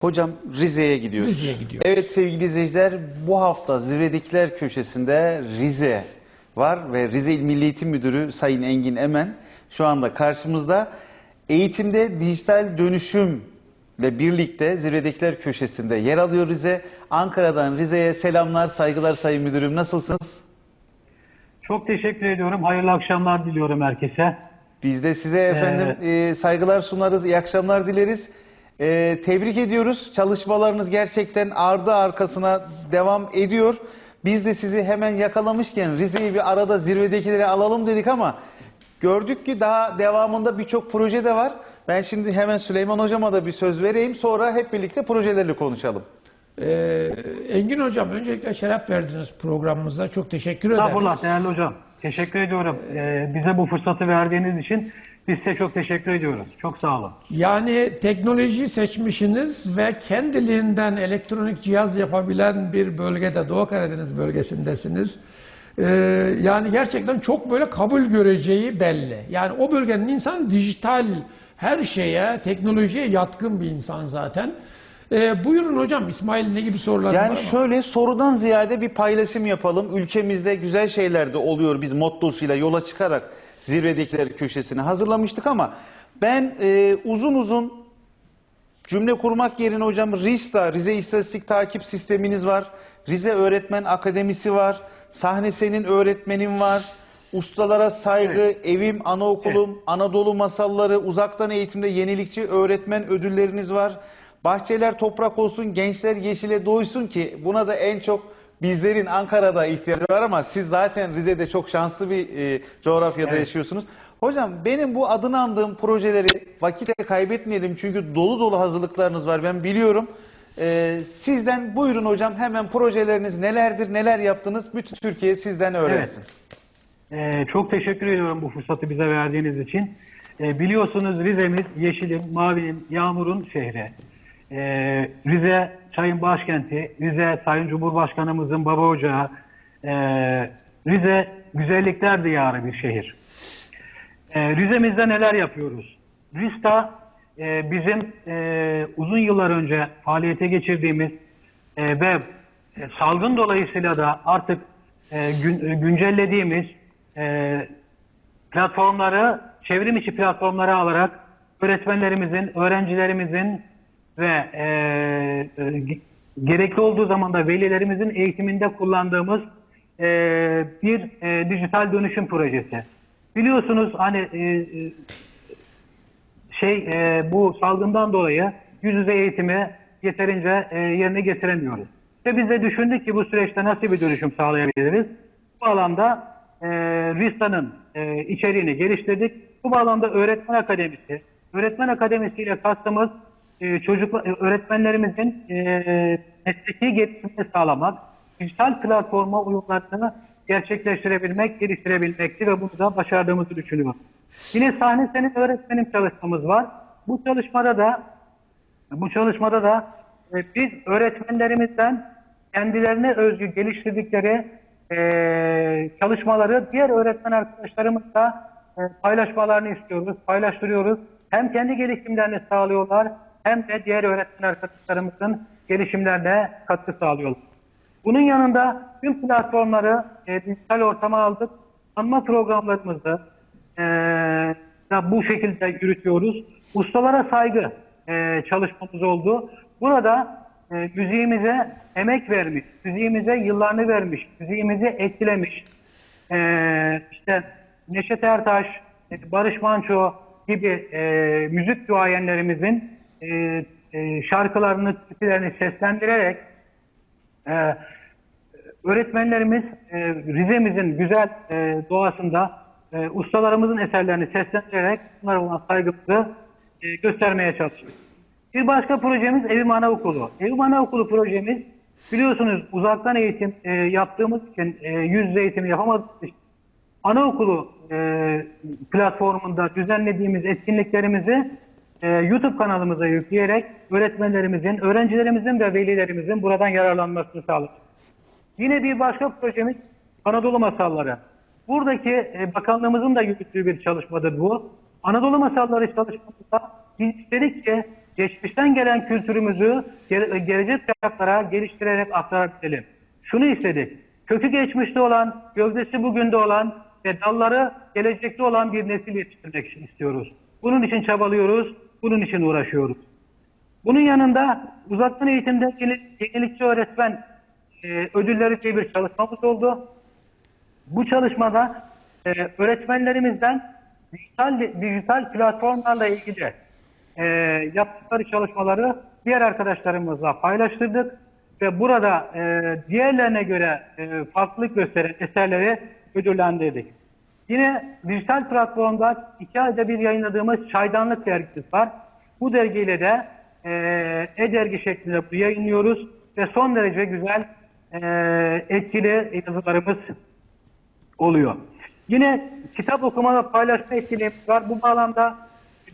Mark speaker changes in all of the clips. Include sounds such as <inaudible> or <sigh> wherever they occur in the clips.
Speaker 1: Hocam Rize'ye gidiyoruz.
Speaker 2: Rize'ye gidiyoruz.
Speaker 1: Evet sevgili izleyiciler bu hafta Zirvedekiler köşesinde Rize var ve Rize İl Milli Eğitim Müdürü Sayın Engin Emen şu anda karşımızda. Eğitimde dijital dönüşümle birlikte Zirvedekiler köşesinde yer alıyor Rize. Ankara'dan Rize'ye selamlar, saygılar Sayın Müdürüm. Nasılsınız?
Speaker 3: Çok teşekkür ediyorum. Hayırlı akşamlar diliyorum herkese.
Speaker 1: Biz de size efendim e, saygılar sunarız, iyi akşamlar dileriz. E, tebrik ediyoruz. Çalışmalarınız gerçekten ardı arkasına devam ediyor. Biz de sizi hemen yakalamışken Rize'yi bir arada zirvedekilere alalım dedik ama gördük ki daha devamında birçok proje de var. Ben şimdi hemen Süleyman Hocama da bir söz vereyim. Sonra hep birlikte projeleri konuşalım.
Speaker 2: Ee, Engin Hocam öncelikle şeref verdiniz programımıza. Çok teşekkür ederiz.
Speaker 3: Estağfurullah değerli hocam. Teşekkür ediyorum. Ee, bize bu fırsatı verdiğiniz için biz size çok teşekkür ediyoruz. Çok sağ olun.
Speaker 2: Yani teknolojiyi seçmişsiniz ve kendiliğinden elektronik cihaz yapabilen bir bölgede, Doğu Karadeniz bölgesindesiniz. Ee, yani gerçekten çok böyle kabul göreceği belli. Yani o bölgenin insan dijital her şeye, teknolojiye yatkın bir insan zaten. Ee, buyurun hocam, İsmail ne gibi sorular var
Speaker 1: Yani şöyle sorudan ziyade bir paylaşım yapalım. Ülkemizde güzel şeyler de oluyor biz mottosuyla yola çıkarak zirvedekiler köşesini hazırlamıştık ama ben e, uzun uzun cümle kurmak yerine hocam RISTA, Rize İstatistik Takip Sisteminiz var. Rize Öğretmen Akademisi var. Sahne Senin öğretmenin var. Ustalara saygı, evim, anaokulum, Anadolu masalları, uzaktan eğitimde yenilikçi öğretmen ödülleriniz var. Bahçeler toprak olsun, gençler yeşile doysun ki buna da en çok bizlerin Ankara'da ihtiyacı var ama siz zaten Rize'de çok şanslı bir e, coğrafyada
Speaker 3: Evet.
Speaker 1: yaşıyorsunuz. Hocam benim bu adını andığım projeleri vakite kaybetmeyelim çünkü dolu dolu hazırlıklarınız var ben biliyorum. Ee, sizden buyurun hocam hemen projeleriniz nelerdir, neler yaptınız bütün Türkiye sizden öğrensin.
Speaker 3: Ee, çok teşekkür ediyorum bu fırsatı bize verdiğiniz için. Ee, biliyorsunuz Rize'miz yeşilin, mavinin, yağmurun şehri. Ee, Rize çayın başkenti, Rize Sayın Cumhurbaşkanımızın baba ocağı, ee, Rize güzellikler diyarı bir şehir. Ee, Rize'mizde neler yapıyoruz? RISTA e, bizim e, uzun yıllar önce faaliyete geçirdiğimiz e, ve e, salgın dolayısıyla da artık e, gün- e, güncellediğimiz e, platformları çevrim içi platformlara alarak öğretmenlerimizin, öğrencilerimizin ve e, e, ge- gerekli olduğu zaman da velilerimizin eğitiminde kullandığımız e, bir e, dijital dönüşüm projesi. Biliyorsunuz hani e, e, şey e, bu salgından dolayı yüz yüze eğitimi yeterince e, yerine getiremiyoruz. Ve biz de düşündük ki bu süreçte nasıl bir dönüşüm sağlayabiliriz? Bu alanda e, RISTA'nın e, içeriğini geliştirdik. Bu bağlamda öğretmen akademisi, öğretmen akademisi ile kastımız e, çocuk e, öğretmenlerimizin e, mesleki gelişimini sağlamak, dijital platforma uyumlarını gerçekleştirebilmek, geliştirebilmekti ve bunu da başardığımızı düşünüyorum. Yine sahne senin öğretmenim çalışmamız var. Bu çalışmada da bu çalışmada da e, biz öğretmenlerimizden kendilerine özgü geliştirdikleri e, çalışmaları diğer öğretmen arkadaşlarımızla e, paylaşmalarını istiyoruz, paylaştırıyoruz. Hem kendi gelişimlerini sağlıyorlar hem de diğer öğretmen arkadaşlarımızın gelişimlerine katkı sağlıyorlar. Bunun yanında tüm platformları e, dijital ortama aldık. Anma programlarımızı e, da bu şekilde yürütüyoruz. Ustalara saygı e, çalışmamız oldu. Burada e, müziğimize emek vermiş, müziğimize yıllarını vermiş, müziğimizi etkilemiş. E, işte Neşet Ertaş, e, Barış Manço gibi e, müzik duayenlerimizin e, e, şarkılarını, türkülerini seslendirerek ee, öğretmenlerimiz e, Rize'mizin güzel e, doğasında e, ustalarımızın eserlerini seslendirerek bunlara olan saygımızı e, göstermeye çalışıyoruz. Bir başka projemiz Evim Anaokulu. Evim Anaokulu projemiz biliyorsunuz uzaktan eğitim e, yaptığımız için e, yüz yüze eğitimi yapamadığımız anaokulu e, platformunda düzenlediğimiz etkinliklerimizi e, YouTube kanalımıza yükleyerek öğretmenlerimizin, öğrencilerimizin ve velilerimizin buradan yararlanmasını sağladık. Yine bir başka projemiz Anadolu Masalları. Buradaki e, bakanlığımızın da yürüttüğü bir çalışmadır bu. Anadolu Masalları çalışmamızda biz istedik ki geçmişten gelen kültürümüzü gele- gelecek kuşaklara geliştirerek aktarabilelim. Şunu istedik. Kökü geçmişte olan, gövdesi bugünde olan ve dalları gelecekte olan bir nesil yetiştirmek istiyoruz. Bunun için çabalıyoruz, bunun için uğraşıyoruz. Bunun yanında uzaktan eğitimde yeni- yenilikçi öğretmen e, ödülleri diye bir çalışmamız oldu. Bu çalışmada e, öğretmenlerimizden dijital, dijital platformlarla ilgili e, yaptıkları çalışmaları diğer arkadaşlarımızla paylaştırdık ve burada e, diğerlerine göre e, farklılık gösteren eserleri ödüllendirdik. Yine dijital platformda iki ayda bir yayınladığımız Çaydanlık dergisi var. Bu dergiyle de e, e-dergi şeklinde yayınlıyoruz ve son derece güzel e, etkili yazılarımız oluyor. Yine kitap okuma ve paylaşma etkinliğimiz var. Bu bağlamda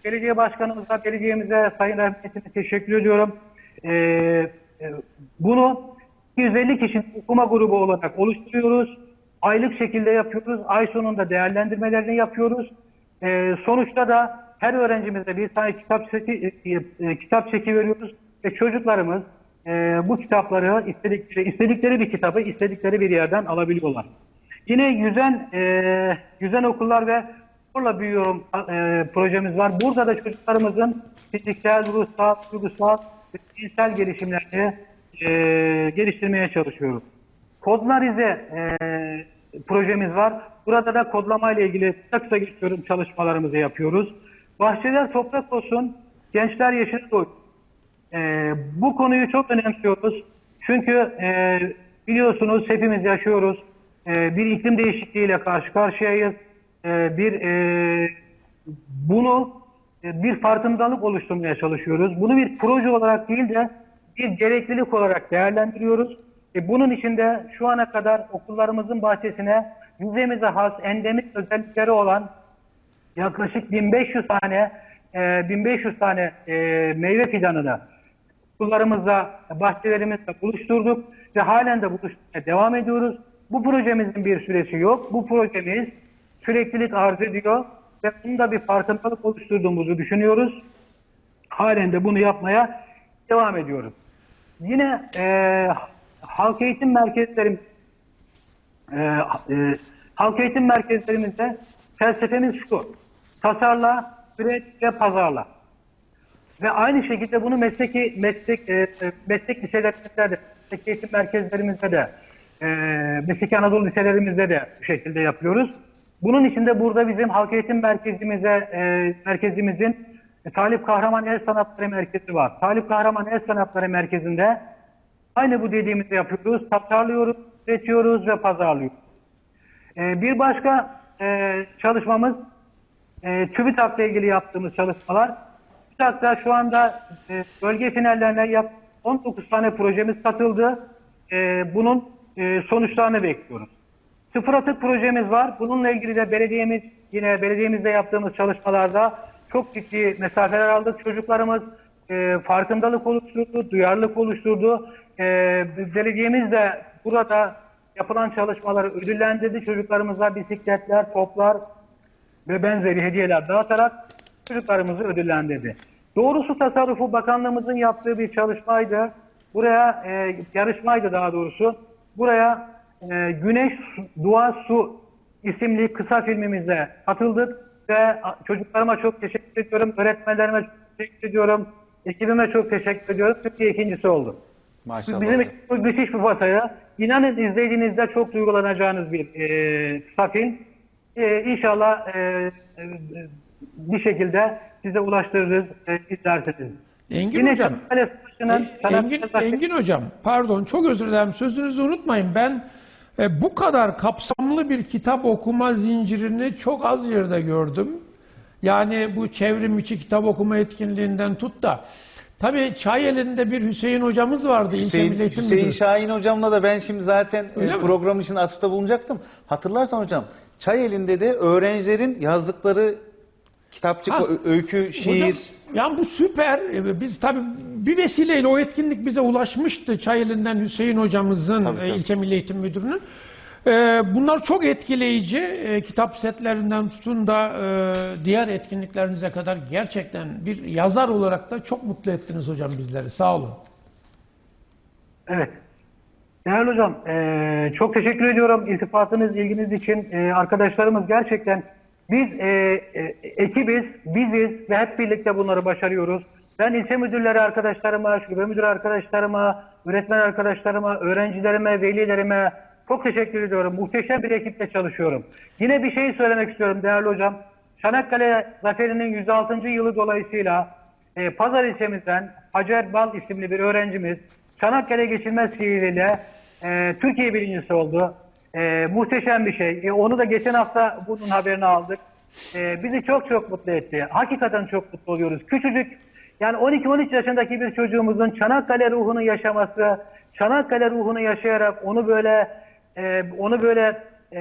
Speaker 3: belediye başkanımıza, belediyemize, Sayın Rahmetine teşekkür ediyorum. Ee, e, bunu 250 kişinin okuma grubu olarak oluşturuyoruz. Aylık şekilde yapıyoruz. Ay sonunda değerlendirmelerini yapıyoruz. Ee, sonuçta da her öğrencimize bir tane kitap çeki, e, e, kitap çeki veriyoruz ve çocuklarımız e, bu kitapları istedikleri, istedikleri bir kitabı istedikleri bir yerden alabiliyorlar. Yine yüzen e, yüzen okullar ve sporla büyüyorum e, projemiz var. Burada da çocuklarımızın fiziksel, ruhsal, duygusal ve cinsel gelişimlerini e, geliştirmeye çalışıyoruz. Kodlar Rize e, projemiz var. Burada da kodlama ile ilgili kısa kısa geçiyorum çalışmalarımızı yapıyoruz. Bahçeler toprak olsun, gençler yeşil doysun. Ee, bu konuyu çok önemsiyoruz. Çünkü e, biliyorsunuz hepimiz yaşıyoruz. Ee, bir iklim değişikliğiyle karşı karşıyayız. Ee, bir e, bunu e, bir farkındalık oluşturmaya çalışıyoruz. Bunu bir proje olarak değil de bir gereklilik olarak değerlendiriyoruz. E, bunun içinde şu ana kadar okullarımızın bahçesine yüzemize has endemik özellikleri olan yaklaşık 1500 tane e, 1500 tane e, meyve fidanını okullarımızda, bahçelerimizde buluşturduk ve halen de buluşturmaya devam ediyoruz. Bu projemizin bir süresi yok. Bu projemiz süreklilik arz ediyor ve bunda bir farkındalık oluşturduğumuzu düşünüyoruz. Halen de bunu yapmaya devam ediyoruz. Yine e, halk eğitim merkezlerimiz e, e, halk eğitim merkezlerimizde felsefemiz şu. Tasarla, üret ve pazarla. Ve aynı şekilde bunu mesleki meslek e, e, meslek liselerimizde de, meslek eğitim merkezlerimizde de, e, mesleki Anadolu liselerimizde de bu şekilde yapıyoruz. Bunun için de burada bizim halk eğitim merkezimize, e, merkezimizin e, Talip Kahraman El Sanatları Merkezi var. Talip Kahraman El Sanatları Merkezi'nde aynı bu dediğimizi yapıyoruz. Tasarlıyoruz, üretiyoruz ve pazarlıyoruz. E, bir başka e, çalışmamız e, TÜBİTAK'la ilgili yaptığımız çalışmalar. TÜBİTAK'ta şu anda e, bölge finallerine yap 19 tane projemiz katıldı. E, bunun e, sonuçlarını bekliyoruz. Sıfır atık projemiz var. Bununla ilgili de belediyemiz yine belediyemizde yaptığımız çalışmalarda çok ciddi mesafeler aldık. Çocuklarımız e, farkındalık oluşturdu, duyarlılık oluşturdu. E, belediyemiz de burada yapılan çalışmaları ödüllendirdi. Çocuklarımıza bisikletler, toplar, ve benzeri hediyeler dağıtarak çocuklarımızı ödüllendirdi. Doğru Su Tasarrufu Bakanlığımızın yaptığı bir çalışmaydı. Buraya e, yarışmaydı daha doğrusu. Buraya e, Güneş Dua Su isimli kısa filmimize katıldık ve çocuklarıma çok teşekkür ediyorum, öğretmenlerime çok teşekkür ediyorum, ekibime çok teşekkür ediyorum. Türkiye ikincisi oldu.
Speaker 1: Maşallah.
Speaker 3: Bizim müthiş bir fasaya. İnanın izlediğinizde çok duygulanacağınız bir e, kısa film. E, inşallah e, e, bir şekilde size ulaştırırız, e, izlersiniz.
Speaker 2: Engin
Speaker 3: Yine
Speaker 2: Hocam,
Speaker 3: Savaşı'nın
Speaker 2: E, Engin, Engin Hocam, pardon çok özür dilerim sözünüzü unutmayın. Ben e, bu kadar kapsamlı bir kitap okuma zincirini çok az yerde gördüm. Yani bu çevrim içi kitap okuma etkinliğinden tut da. Tabii Çayeli'nde bir Hüseyin hocamız vardı. ilçe
Speaker 1: Hüseyin,
Speaker 2: Eğitim
Speaker 1: Hüseyin
Speaker 2: Müdürü.
Speaker 1: Şahin hocamla da ben şimdi zaten e,
Speaker 2: Öyle mi?
Speaker 1: program için atıfta bulunacaktım. Hatırlarsan hocam Çayeli'nde de öğrencilerin yazdıkları kitapçık,
Speaker 2: Ha.
Speaker 1: ö- öykü, şiir.
Speaker 2: Hocam, yani bu süper. E, Biz tabii bir vesileyle o etkinlik bize ulaşmıştı. Çayeli'nden Hüseyin hocamızın,
Speaker 1: Tabii,
Speaker 2: e,
Speaker 1: tabii.
Speaker 2: ilçe Milli Eğitim Müdürü'nün. Ee, bunlar çok etkileyici. Ee, kitap setlerinden tutun da e, diğer etkinliklerinize kadar gerçekten bir yazar olarak da çok mutlu ettiniz hocam bizleri. Sağ olun.
Speaker 3: Evet. Değerli hocam, eee, çok teşekkür ediyorum iltifatınız, ilginiz için. Eee, arkadaşlarımız gerçekten biz e, ekibiz, biziz ve hep birlikte bunları başarıyoruz. Ben ilçe müdürleri arkadaşlarıma, şube müdür arkadaşlarıma, öğretmen arkadaşlarıma, öğrencilerime, velilerime çok teşekkür ediyorum. Muhteşem bir ekiple çalışıyorum. Yine bir şey söylemek istiyorum değerli hocam. Çanakkale Zaferi'nin 106. yılı dolayısıyla e, Pazar ilçemizden Hacer Bal isimli bir öğrencimiz Çanakkale Geçilmez şiiriyle e, Türkiye birincisi oldu. E, muhteşem bir şey. E, onu da geçen hafta bunun haberini aldık. E, bizi çok çok mutlu etti. Hakikaten çok mutlu oluyoruz. Küçücük yani 12-13 yaşındaki bir çocuğumuzun Çanakkale ruhunu yaşaması, Çanakkale ruhunu yaşayarak onu böyle e, onu böyle e,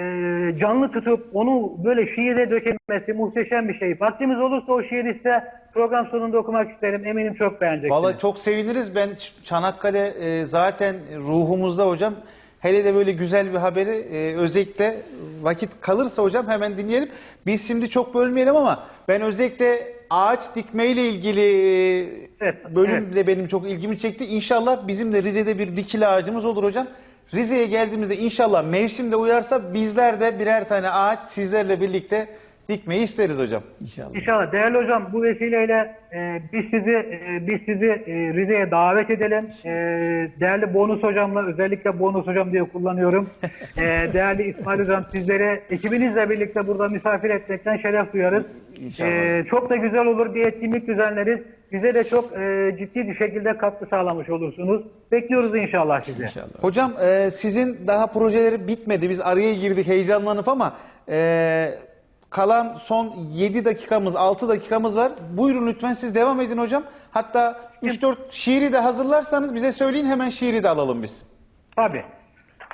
Speaker 3: canlı tutup onu böyle şiire dökemesi muhteşem bir şey. Vaktimiz olursa o şiiri size program sonunda okumak isterim. Eminim çok beğeneceksiniz.
Speaker 1: Vallahi çok seviniriz. Ben Çanakkale e, zaten ruhumuzda hocam. Hele de böyle güzel bir haberi e, özellikle vakit kalırsa hocam hemen dinleyelim. Biz şimdi çok bölmeyelim ama ben özellikle ağaç dikmeyle ilgili
Speaker 3: Evet,
Speaker 1: bölüm
Speaker 3: evet.
Speaker 1: de benim çok ilgimi çekti. İnşallah bizim de Rize'de bir dikili ağacımız olur hocam. Rize'ye geldiğimizde inşallah mevsimde uyarsa bizler de birer tane ağaç sizlerle birlikte dikmeyi isteriz hocam.
Speaker 2: İnşallah.
Speaker 3: İnşallah değerli hocam bu vesileyle e, biz sizi e, biz sizi e, Rize'ye davet edelim. E, değerli bonus hocamla özellikle bonus hocam diye kullanıyorum. E, değerli İsmail hocam sizlere ekibinizle birlikte burada misafir etmekten şeref duyarız.
Speaker 1: İnşallah.
Speaker 3: E, çok da güzel olur bir etkinlik düzenleriz. Bize de çok e, ciddi bir şekilde katkı sağlamış olursunuz. Bekliyoruz inşallah sizi.
Speaker 2: İnşallah.
Speaker 1: Hocam e, sizin daha projeleri bitmedi. Biz araya girdik heyecanlanıp ama e, kalan son 7 dakikamız, 6 dakikamız var. Buyurun lütfen siz devam edin hocam. Hatta 3-4 şiiri de hazırlarsanız bize söyleyin hemen şiiri de alalım biz.
Speaker 3: Tabii.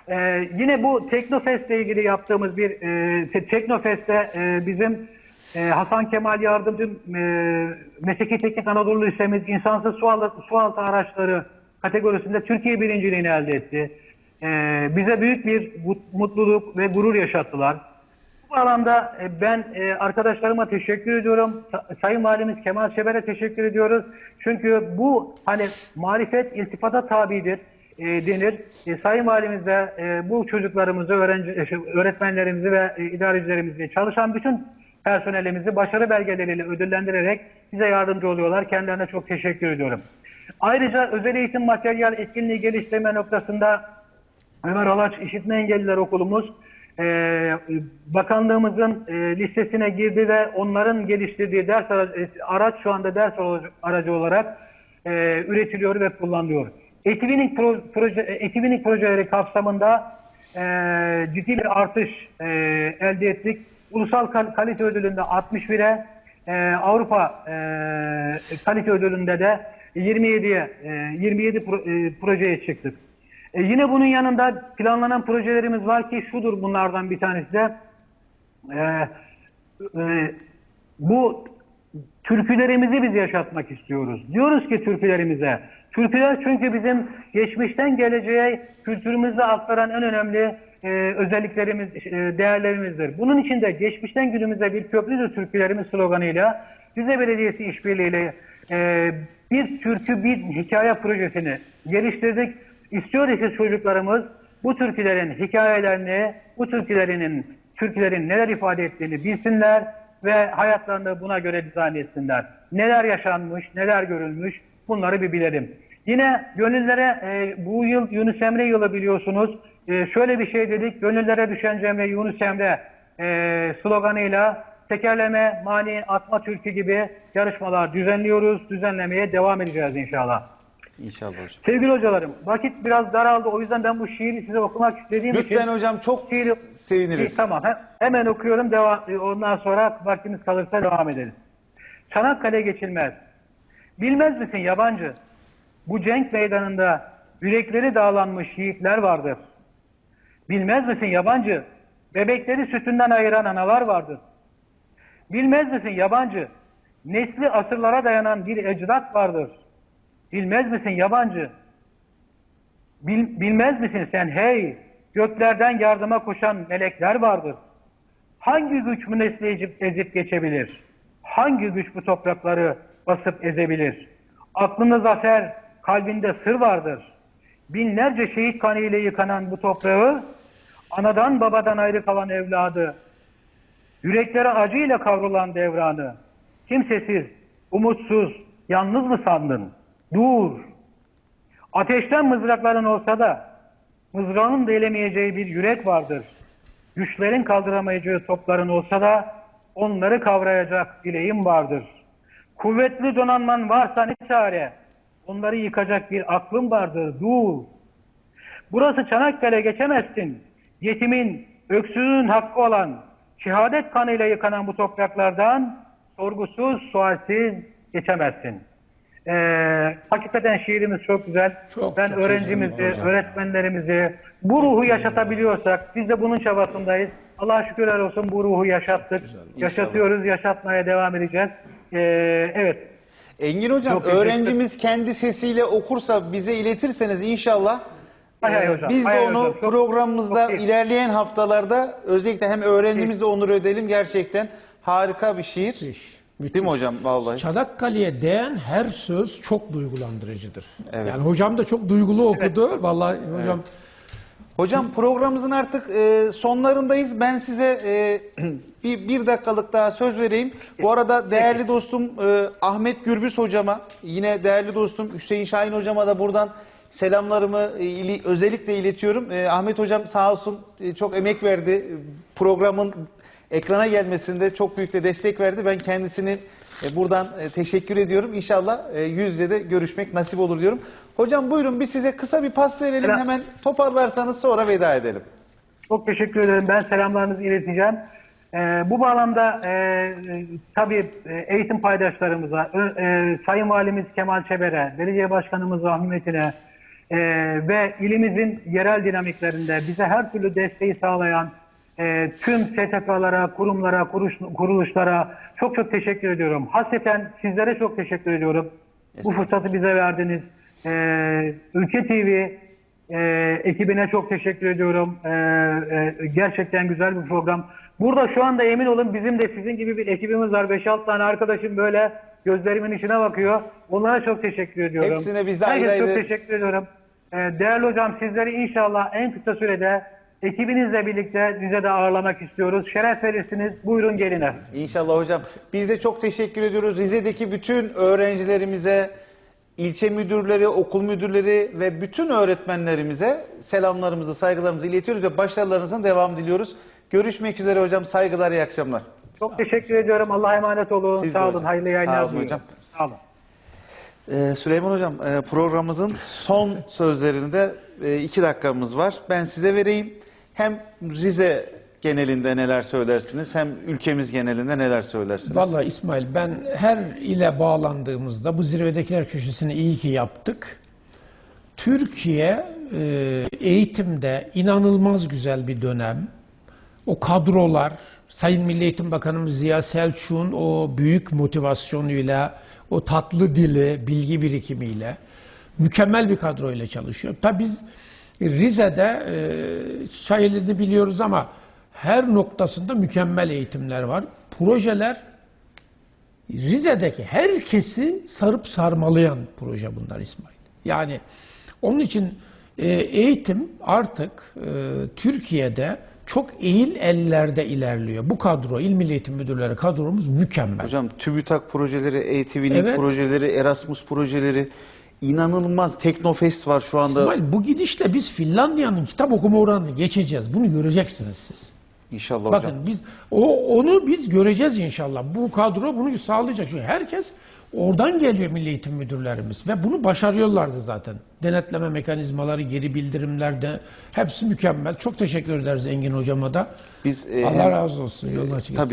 Speaker 3: Ee, yine bu Teknofest ile ilgili yaptığımız bir e, Te- Teknofest'te e, bizim e, Hasan Kemal Yardımcı e, Mesleki Teknik Anadolu Lisemiz insansız sualtı, sualtı araçları kategorisinde Türkiye birinciliğini elde etti. E, bize büyük bir mut- mutluluk ve gurur yaşattılar. Bu alanda e, ben e, arkadaşlarıma teşekkür ediyorum. Sa- Sayın Valimiz Kemal Şeber'e teşekkür ediyoruz. Çünkü bu hani marifet iltifata tabidir e, denir. Sayın Valimiz de bu çocuklarımızı, şey, öğretmenlerimizi ve e, idarecilerimizi, çalışan bütün personelimizi başarı belgeleriyle ödüllendirerek bize yardımcı oluyorlar. Kendilerine çok teşekkür ediyorum. Ayrıca özel eğitim materyal etkinliği geliştirme noktasında Ömer Alaç İşitme Engelliler Okulumuz e, bakanlığımızın e, listesine girdi ve onların geliştirdiği ders aracı, e, araç şu anda ders aracı- olarak e, üretiliyor ve kullanılıyor. Pro, proje, e, Etvinning projeleri kapsamında e, ciddi bir artış e, elde ettik. Ulusal kal- kalite ödülünde 61'e, e, Avrupa e, kalite ödülünde de 27'ye, e, 27 pro- e, projeye çıktık. E, yine bunun yanında planlanan projelerimiz var ki şudur bunlardan bir tanesi de e, e, bu türkülerimizi biz yaşatmak istiyoruz. Diyoruz ki türkülerimize. Türküler çünkü bizim geçmişten geleceğe kültürümüzü aktaran en önemli e, özelliklerimiz, e, değerlerimizdir. Bunun için de geçmişten günümüze bir köprüdür türkülerimiz sloganıyla Rize Belediyesi işbirliğiyle e, bir türkü bir hikaye projesini geliştirdik. İstiyoruz ki çocuklarımız bu türkülerin hikayelerini, bu türkülerinin türkülerin neler ifade ettiğini bilsinler ve hayatlarını buna göre dizayn etsinler. Neler yaşanmış, neler görülmüş bunları bir bilelim. Yine gönüllere e, bu yıl Yunus Emre yılı biliyorsunuz. E, şöyle bir şey dedik. Gönüllere düşen Cemre Yunus Emre e, sloganıyla tekerleme, mani, atma türkü gibi yarışmalar düzenliyoruz. Düzenlemeye devam edeceğiz inşallah.
Speaker 1: İnşallah hocam.
Speaker 3: Sevgili hocalarım, vakit biraz daraldı. O yüzden ben bu şiiri size okumak istediğim için...
Speaker 1: Lütfen hocam çok
Speaker 3: Şiiri-
Speaker 1: seviniriz.
Speaker 3: İyi, tamam. He- hemen okuyorum. Devam, ondan sonra vaktimiz kalırsa devam ederiz. Çanakkale geçilmez. Bilmez misin yabancı? Bu cenk meydanında yürekleri dağlanmış yiğitler vardır. Bilmez misin yabancı? Bebekleri sütünden ayıran analar vardır. Bilmez misin yabancı? Nesli asırlara dayanan bir ecdat vardır. Bilmez misin yabancı? Bil- bilmez misin sen hey Göklerden yardıma koşan melekler vardır. Hangi güç bu nesli ezip, ezip geçebilir? Hangi güç bu toprakları basıp ezebilir? Aklında zafer, kalbinde sır vardır. Binlerce şehit kanıyla yıkanan bu toprağı, anadan babadan ayrı kalan evladı, yüreklere acıyla kavrulan devranı, kimsesiz, umutsuz, yalnız mı sandın? Dur! Ateşten mızrakların olsa da, mızrağın delemeyeceği bir yürek vardır. Güçlerin kaldıramayacağı topların olsa da, onları kavrayacak dileğim vardır. Kuvvetli donanman varsa ne çare? Onları yıkacak bir aklım vardır. Dur! Burası Çanakkale geçemezsin. Yetimin, öksüzün hakkı olan, şehadet kanıyla yıkanan bu topraklardan sorgusuz, sualsiz geçemezsin. Ee, hakikaten şiirimiz çok güzel.
Speaker 2: Çok,
Speaker 3: ben
Speaker 2: çok
Speaker 3: öğrencimizi,
Speaker 2: hocam.
Speaker 3: öğretmenlerimizi bu ruhu yaşatabiliyorsak biz de bunun çabasındayız. Allah'a şükürler olsun bu ruhu yaşattık. Yaşatıyoruz, yaşatmaya devam edeceğiz. Ee, evet.
Speaker 1: Engin Hocam
Speaker 3: Çok teşekkür-
Speaker 1: öğrencimiz kendi sesiyle okursa bize iletirseniz inşallah
Speaker 3: Hay hay
Speaker 1: e,
Speaker 3: hocam,
Speaker 1: biz de
Speaker 3: hay
Speaker 1: onu
Speaker 3: hocam. Çok-
Speaker 1: programımızda
Speaker 3: çok iyi.
Speaker 1: ilerleyen haftalarda özellikle hem öğrencimizle onur ödelim gerçekten harika bir şiir.
Speaker 2: Müthiş, müthiş.
Speaker 1: Değil mi hocam vallahi?
Speaker 2: Çanakkale'ye değen her söz çok duygulandırıcıdır.
Speaker 1: Evet.
Speaker 2: Yani hocam da çok duygulu okudu. Vallahi hocam
Speaker 1: Hocam programımızın artık e, sonlarındayız. Ben size e, <clears throat> bir, bir dakikalık daha söz vereyim. Bu arada değerli dostum e, Ahmet Gürbüz hocama, yine değerli dostum Hüseyin Şahin hocama da buradan selamlarımı e, ili- özellikle iletiyorum. E, Ahmet hocam sağ olsun e, çok emek verdi. Programın ekrana gelmesinde çok büyük de destek verdi. Ben kendisini e, buradan e, teşekkür ediyorum. İnşallah e, yüz yüze de görüşmek nasip olur diyorum. Hocam buyurun biz size kısa bir pas verelim.
Speaker 3: Selam.
Speaker 1: Hemen toparlarsanız sonra veda edelim.
Speaker 3: Çok teşekkür ederim. Ben selamlarınızı ileteceğim. Ee, bu bağlamda e, tabii eğitim paydaşlarımıza, e, Sayın Valimiz Kemal Çeber'e, Belediye Başkanımız Rahmi Metin'e e, ve ilimizin yerel dinamiklerinde bize her türlü desteği sağlayan e, tüm STK'lara, kurumlara, kuruş, kuruluşlara çok çok teşekkür ediyorum. Hasreten sizlere çok teşekkür ediyorum. Bu fırsatı bize verdiniz. E, Ülke TV ee, ekibine çok teşekkür ediyorum. Ee, e, gerçekten güzel bir program. Burada şu anda emin olun bizim de sizin gibi bir ekibimiz var. 5-6 tane arkadaşım böyle gözlerimin içine bakıyor. Onlara çok teşekkür ediyorum.
Speaker 1: Hepsine biz de
Speaker 3: Herkese
Speaker 1: ayrı
Speaker 3: çok
Speaker 1: ayrı-
Speaker 3: teşekkür ediyorum. Değerli hocam sizleri inşallah en kısa sürede ekibinizle birlikte Rize'de ağırlamak istiyoruz. Şeref verirsiniz. Buyurun gelin.
Speaker 1: İnşallah hocam. Biz de çok teşekkür ediyoruz. Rize'deki bütün öğrencilerimize, ilçe müdürleri, okul müdürleri ve bütün öğretmenlerimize selamlarımızı, saygılarımızı iletiyoruz ve başarılarınızın devam diliyoruz. Görüşmek üzere hocam. Saygılar, iyi akşamlar.
Speaker 3: Çok teşekkür ediyorum. Allah'a emanet olun.
Speaker 1: Siz de
Speaker 3: Sağ olun.
Speaker 1: hocam.
Speaker 3: Hayırlı yayınlar
Speaker 1: Sağ olun
Speaker 3: diliyorum.
Speaker 1: hocam.
Speaker 3: Sağ olun.
Speaker 1: Ee, Süleyman Hocam e, programımızın son sözlerinde e, iki dakikamız var. Ben size vereyim. Hem Rize genelinde neler söylersiniz hem ülkemiz genelinde neler söylersiniz?
Speaker 2: Vallahi İsmail ben her ile bağlandığımızda bu zirvedekiler köşesini iyi ki yaptık. Türkiye e, eğitimde inanılmaz güzel bir dönem. O kadrolar, Sayın Milli Eğitim Bakanımız Ziya Selçuk'un o büyük motivasyonuyla, o tatlı dili, bilgi birikimiyle mükemmel bir kadroyla çalışıyor. Tabii biz Rize'de e, Çayeli'de biliyoruz ama her noktasında mükemmel eğitimler var. Projeler Rize'deki herkesi sarıp sarmalayan proje bunlar İsmail. Yani onun için e, eğitim artık e, Türkiye'de çok eğil ellerde ilerliyor. Bu kadro, İl Milli Eğitim Müdürleri kadromuz mükemmel.
Speaker 1: Hocam TÜBİTAK projeleri, ETV'nin
Speaker 2: Evet.
Speaker 1: projeleri, Erasmus projeleri inanılmaz. Teknofest var şu anda.
Speaker 2: İsmail bu gidişle biz Finlandiya'nın kitap okuma oranını geçeceğiz. Bunu göreceksiniz siz.
Speaker 1: İnşallah hocam.
Speaker 2: Bakın biz o onu biz göreceğiz inşallah. Bu kadro bunu sağlayacak. Çünkü herkes oradan geliyor Milli Eğitim Müdürlerimiz ve bunu başarıyorlardı zaten. Denetleme mekanizmaları, geri bildirimler de hepsi mükemmel. Çok teşekkür ederiz Engin hocama da.
Speaker 1: Biz e,
Speaker 2: Allah razı olsun. Yolunu açık etsin.
Speaker 1: Tabii